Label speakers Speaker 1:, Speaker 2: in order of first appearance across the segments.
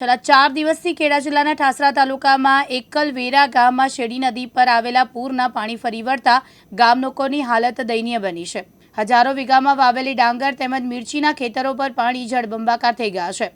Speaker 1: છેલ્લા ચાર દિવસથી ખેડા જિલ્લાના ઠાસરા તાલુકામાં એકલ વેરા ગામમાં શેરડી નદી પર આવેલા પૂરના પાણી ફરી વળતા ગામ લોકોની હાલત દયનીય બની છે. હજારો વીઘામાં વાવેલી ડાંગર તેમજ મિર્ચીના ખેતરો પર પાણી જળબંબાકાર થઈ ગયા છે.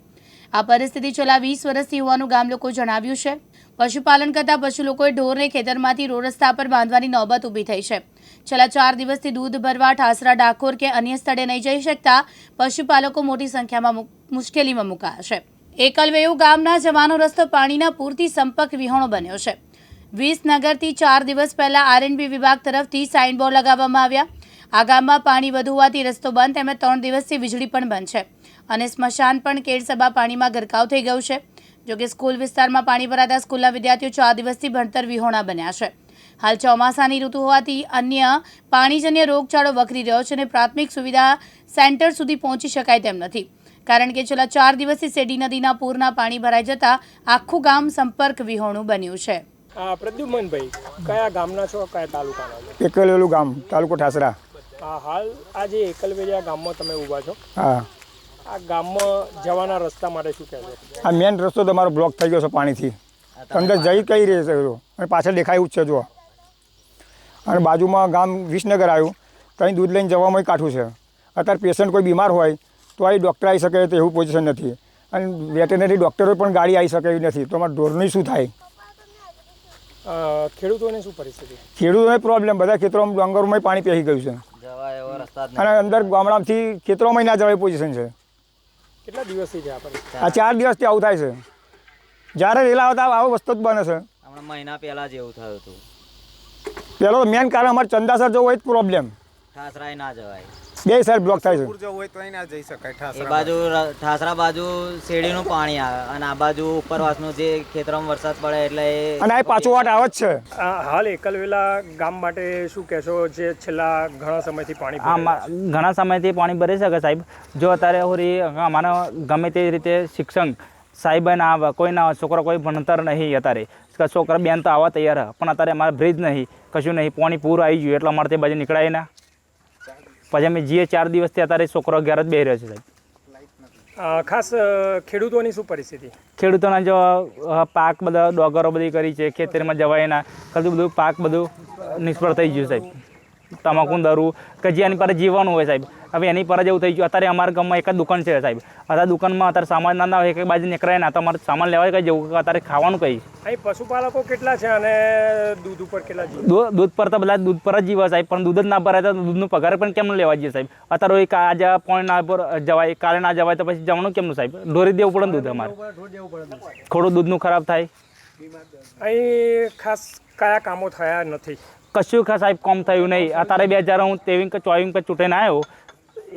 Speaker 1: આ પરિસ્થિતિ છેલ્લા વીસ વર્ષથી હોવાનું ગામ લોકો જણાવ્યું છે. પશુપાલન કરતા પશુ લોકોએ ઢોરને ખેતરમાંથી રોડ રસ્તા પર બાંધવાની નોબત ઊભી થઈ છે. છેલ્લા ચાર દિવસથી દૂધ ભરવા, ઠાસરા, ડાકોર કે અન્ય સ્થળે નહીં જઈ શકતા પશુપાલકો મોટી સંખ્યામાં મુશ્કેલીમાં મુકાયા છે. એકલવેયુ ગામના જવાનો રસ્તો પાણીના પૂરથી સંપર્ક વિહોણો બન્યો છે. વિસનગરથી ચાર દિવસ પહેલા આરએનબી વિભાગ તરફથી સાઇનબોર્ડ લગાવવામાં આવ્યા. આ ગામમાં પાણી વધુ હોવાથી રસ્તો બંધ તેમજ ત્રણ દિવસથી વીજળી પણ બંધ છે. અને સ્મશાન પણ કેળસભા પાણીમાં ગરકાવ થઈ ગયું છે. જોકે સ્કૂલ વિસ્તારમાં પાણી ભરાતા સ્કૂલના વિદ્યાર્થીઓ ચાર દિવસથી ભણતર વિહોણા બન્યા છે. હાલ ચોમાસાની ઋતુ હોવાથી અન્ય પાણીજન્ય રોગચાળો વકરી રહ્યો છે અને પ્રાથમિક સુવિધા સેન્ટર સુધી પહોંચી શકાય તેમ નથી. કારણ કે છેલ્લા ચાર દિવસથી સેડી નદીના પૂરના પાણી ભરાઈ જતા આખું ગામ સંપર્ક વિહોણું બન્યું છે.
Speaker 2: હા પ્રદ્યુમનભાઈ કયા ગામના છો કયા તાલુકાના
Speaker 3: એકલવેલું ગામ તાલુકો ઠાસરા
Speaker 2: હા હાલ આજે જે ગામમાં તમે ઊભા છો.
Speaker 3: હા.
Speaker 2: આ ગામમાં જવાના રસ્તા માટે શું કહેશો?
Speaker 3: આ મેન રસ્તો તમારો બ્લોક થઈ ગયો છે પાણીથી. અંદર જઈ કઈ રહી છે અને પાછળ દેખાયું જ છે જો અને બાજુમાં ગામ વિસનગર આવ્યું. ત્યાં દૂધ લઈને જવામાં કાઠું છે. અત્યારે પેશન્ટ કોઈ બીમાર હોય તો અહીં ડૉક્ટર આવી શકે તેવું પોઝિશન નથી. અને વેટેનરી ડૉક્ટરો પણ ગાડી આવી શકે એવી નથી. તો અમારા ઢોરની શું થાય?
Speaker 2: ખેડૂતોને ખેડૂતોની શું પરિસ્થિતિ?
Speaker 3: ખેડૂતોને પ્રોબ્લેમ બધા ખેતરોમાં ડોંગરોમાં પાણી પહેરી ગયું છે.
Speaker 4: જવાય એવો રસ્તા જ
Speaker 3: અને અંદર ગામડામાંથી ખેતરોમાં ના જવાય પોઝિશન છે.
Speaker 2: કેટલા દિવસથી છે આ
Speaker 3: ચાર દિવસથી આવું થાય છે. જ્યારે રેલા આવતા આવો વસ્તુ જ બને છે.
Speaker 4: હમણાં મહિના પહેલા જ એવું થયું હતું.
Speaker 3: પહેલો મેન કારણ અમારે ચંદાસર જવું હોય જ પ્રોબ્લેમ
Speaker 4: ઠાસરાય ના જવાય.
Speaker 3: બે સાઈડ બ્લોક થાય છે.
Speaker 5: જો હોય તો અહીં ના જઈ શકાય ઠાસરા
Speaker 4: બાજુ ઠાસરા બાજુ શેરડીનું પાણી આવે અને આ બાજુ ઉપરવાસનું જે ખેતરમાં વરસાદ પડે એટલે એ
Speaker 3: અને આ પાછો વાટ આવે જ છે.
Speaker 2: હાલ એકલવેલા ગામ માટે શું કહેશો જે છેલ્લા ઘણા સમયથી પાણી
Speaker 6: આ ઘણા સમયથી પાણી ભરી શકે સાહેબ? જો અત્યારે હોરી અમારે ગમે તે રીતે શિક્ષણ સાહેબ ના આવે કોઈ ના છોકરો કોઈ ભણતર નહીં અત્યારે. છોકરા બેન તો આવવા તૈયાર હે પણ અત્યારે અમારે બ્રિજ નહીં કશું નહીં પાણી પૂરું આવી ગયું એટલે અમારે તે બાજુ નીકળાય ના. પછી અમે જઈએ ચાર દિવસથી અત્યારે છોકરો અગિયાર જ બે રહ્યો છે સાહેબ.
Speaker 2: ખાસ ખેડૂતોની શું પરિસ્થિતિ?
Speaker 6: ખેડૂતોના જો પાક બધા ડોગરો બધી કરી છે ખેતરમાં જવાય ના બધું બધું પાક બધું નિષ્ફળ થઈ ગયું સાહેબ. તમાકુ દરું કે જે એની પર જીવવાનું હોય સાહેબ. હવે એની પર જ એવું થઈ ગયું. અત્યારે અમારા ગામમાં એક જ દુકાન છે સાહેબ. અત્યારે દુકાનમાં અત્યારે સામાન ના હોય એક બાજુ નીકળાય ના તો અમારે સામાન લેવા કઈ જવું? અત્યારે ખાવાનું કઈ?
Speaker 2: અહીં પશુપાલકો કેટલા છે અને દૂધ ઉપર કેટલા
Speaker 6: દૂધ પર તો બધા દૂધ પર જ જીવા સાહેબ. પણ દૂધ જ ના ભરાય તો દૂધનું પગાર પણ કેમ લેવા જઈએ સાહેબ? અત્યારે હોય કે આજે પોઈન્ટ ના પર જવાય કાલે ના જવાય તો પછી જવાનું કેમનું સાહેબ? ઢોરી દેવું પડે દૂધ અમારે. થોડું દૂધનું ખરાબ થાય.
Speaker 2: અહીં ખાસ કયા કામો થયા નથી?
Speaker 6: કશું ખાસ સાહેબ કોમ થયું નહીં. અત્યારે બે હજાર હું તેવીસ કે ચોવીસ કે ચૂંટાઈને આવ્યો,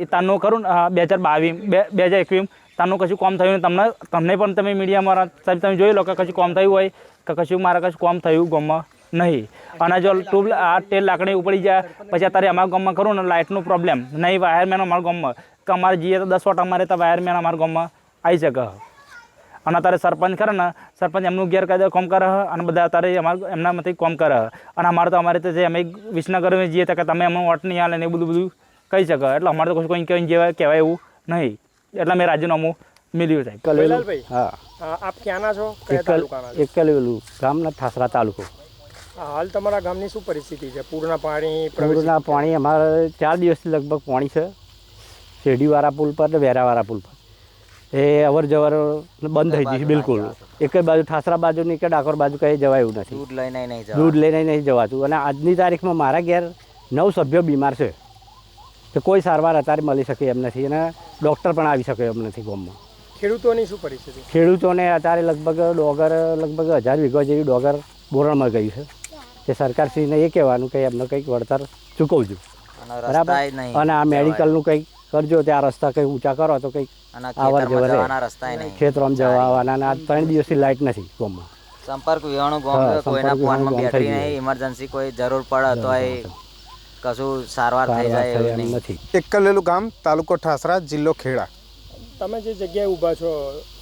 Speaker 6: એ તારનું કરું ને બે હજાર બાવીસ બે બે હજાર એકવીસ તારનું કશું કોમ થયું તમને તમને પણ તમે મીડિયામાં સાહેબ, તમે જોઈ લો કે કશું કોમ થયું હોય કે કશું મારા કશું કોમ થયું ગામમાં નહીં. અને જો ટ્યુબ આ તેલ લાકડી ઉપડી જાય, પછી અત્યારે અમારા ગામમાં ખરું ને, લાઇટનું પ્રોબ્લેમ નહીં, વાયરમેન અમારા ગામમાં. કે અમારે જઈએ તો દસ વોટ અમારે તો વાયરમેન અમારા ગામમાં આવી શકે. અને અત્યારે સરપંચ ખરા ને સરપંચ એમનું ગેરકાયદે કોમ કરે છે અને બધા અત્યારે અમારે એમનામાંથી કોમ કરે છે અને અમારે તો અમારે તો જે અમે વિસનગર જઈએ તો કે તમે અમને વોટ નહીં હાલે ને એ બધું બધું કહી શકે. એટલે અમારે તો કશું કોઈ કઈ જેવા કહેવાય એવું નહીં. એટલે મેં રાજીનામું મિલ્યું સાહેબ.
Speaker 2: કલેલભાઈ
Speaker 7: હા.
Speaker 2: આપ ક્યાંના છો?
Speaker 7: એકલેલું ગામના ઠાસરા તાલુકો.
Speaker 2: હાલ તમારા ગામની શું પરિસ્થિતિ છે? પૂરના પાણી
Speaker 7: પૂરના પાણી અમારે ચાર દિવસથી લગભગ પાણી છે. શેરડીવાળા પુલ પર ને વેરાવાળા પુલ પર. એ અવર જવર બંધ થઈ ગઈ બિલકુલ. એક જ બાજુ ઠાસરા બાજુ ની કે ડાકોર બાજુ કંઈ જવાય એવું નથી.
Speaker 4: દૂધ લઈને નહીં
Speaker 7: દૂધ લઈને નહીં જવાતું. અને આજની તારીખમાં મારા ઘેર નવ સભ્યો બીમાર છે. તો કોઈ સારવાર અત્યારે મળી શકે એમ નથી. અને ડૉક્ટર પણ આવી શકે એમ નથી ગામમાં.
Speaker 2: ખેડૂતોની શું પરિસ્થિતિ?
Speaker 7: ખેડૂતોને અત્યારે લગભગ ડોગર લગભગ હજાર વીઘો જેવી ડોગર બોરણમાં ગઈ છે. તે સરકારશ્રીને એ કહેવાનું કે એમને કંઈક વળતર ચૂકવજો. બરાબર? અને આ મેડિકલનું કંઈક કરજો ત્યાં રસ્તા કંઈક ઊંચા કરો તો કંઈક આવર જવર ખેતરોમાં જવા આવવાના અને આ ત્રણ દિવસથી લાઇટ નથી ગામમાં.
Speaker 4: સંપર્ક વિહોણું ગામ કોઈના ફોનમાં બેટરી નહીં ઇમરજન્સી કોઈ જરૂર પડે તો એ કશું સારવાર થઈ જાય એવું
Speaker 7: નથી.
Speaker 5: એકલેલું ગામ તાલુકો ઠાસરા જિલ્લો ખેડા.
Speaker 2: તમે જે જગ્યાએ ઊભા છો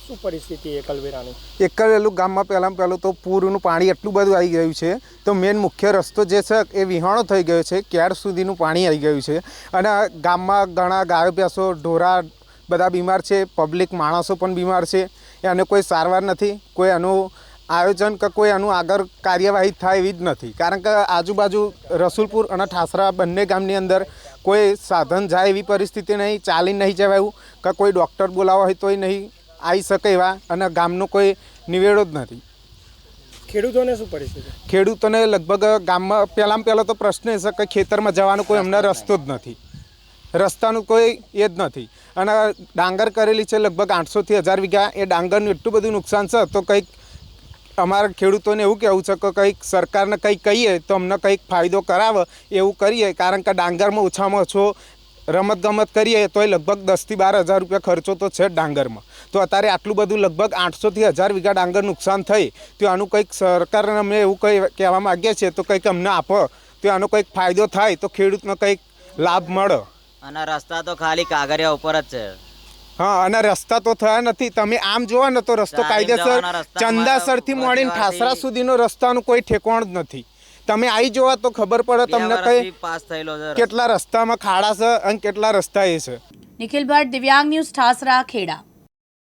Speaker 2: શું પરિસ્થિતિ એકલવેરાની
Speaker 5: એકલવેલું ગામમાં પહેલાં પહેલું તો પૂરનું પાણી એટલું બધું આવી ગયું છે. તો મેન મુખ્ય રસ્તો જે છે એ વિહાણો થઈ ગયો છે. ક્યાર સુધીનું પાણી આવી ગયું છે. અને ગામમાં ઘણા ગાયો, ભેંસો, ઢોરા બધા બીમાર છે. પબ્લિક માણસો પણ બીમાર છે. એને કોઈ સારવાર નથી. કોઈ એનું આયોજન કે કોઈ એનું આગળ કાર્યવાહી થાય એવી જ નથી. કારણ કે આજુબાજુ રસુલપુર અને ઠાસરા બંને ગામની અંદર કોઈ સાધન જાય એવી પરિસ્થિતિ નહીં, ચાલી નહીં જવાયું. કે કોઈ ડૉક્ટર બોલાવવા હોય તોય નહીં. આવી શકે એવા અને ગામનો કોઈ નિવેડો જ નથી.
Speaker 2: ખેડૂતોને શું પરિસ્થિતિ?
Speaker 5: ખેડૂતોને લગભગ ગામમાં પહેલાં પહેલો તો પ્રશ્ન એ છે કે ખેતરમાં જવાનો કોઈ અમને રસ્તો જ નથી. રસ્તાનું કોઈ એ જ નથી. અને ડાંગર કરેલી છે લગભગ આઠસોથી હજાર વીઘા. એ ડાંગરનું એટલું બધું નુકસાન છે તો કંઈક અમારા ખેડૂતોને એવું કહેવું છે કે કંઈક સરકારને કંઈક કહીએ તો અમને કંઈક ફાયદો કરાવે એવું કરીએ. કારણ કે ડાંગરમાં ઓછામાં ઓછો રમત ગમત કરીએ તોય લગભગ દસથી બાર હજાર રૂપિયા ખર્ચો તો છે જ ડાંગરમાં. તો અત્યારે આટલું બધું લગભગ આઠસોથી હજાર વીઘા ડાંગર નુકસાન થઈ તો આનું કંઈક સરકારને અમે એવું કંઈ કહેવા માગીએ છીએ તો કંઈક અમને આપો તો આનો કંઈક ફાયદો થાય તો ખેડૂતને કંઈક લાભ મળે.
Speaker 4: અને રસ્તા તો ખાલી કાગરિયા ઉપર જ છે.
Speaker 5: હા અને રસ્તા તો થયા નથી. તમે આમ જોવા ને તો રસ્તો કાયદેસર ચંદાસરથી મોડીને ઠાસરા સુધીનો રસ્તાનું કોઈ ઠેકોણ જ નથી. તમે આવી જોવા તો ખબર પડે તમને કઈ
Speaker 4: પાસ થયેલો છે.
Speaker 5: કેટલા રસ્તામાં ખાડા છે અને કેટલા રસ્તા એ છે.
Speaker 1: નિખિલ ભટ્ટ દિવ્યાંગ ન્યૂઝ ઠાસરા ખેડા.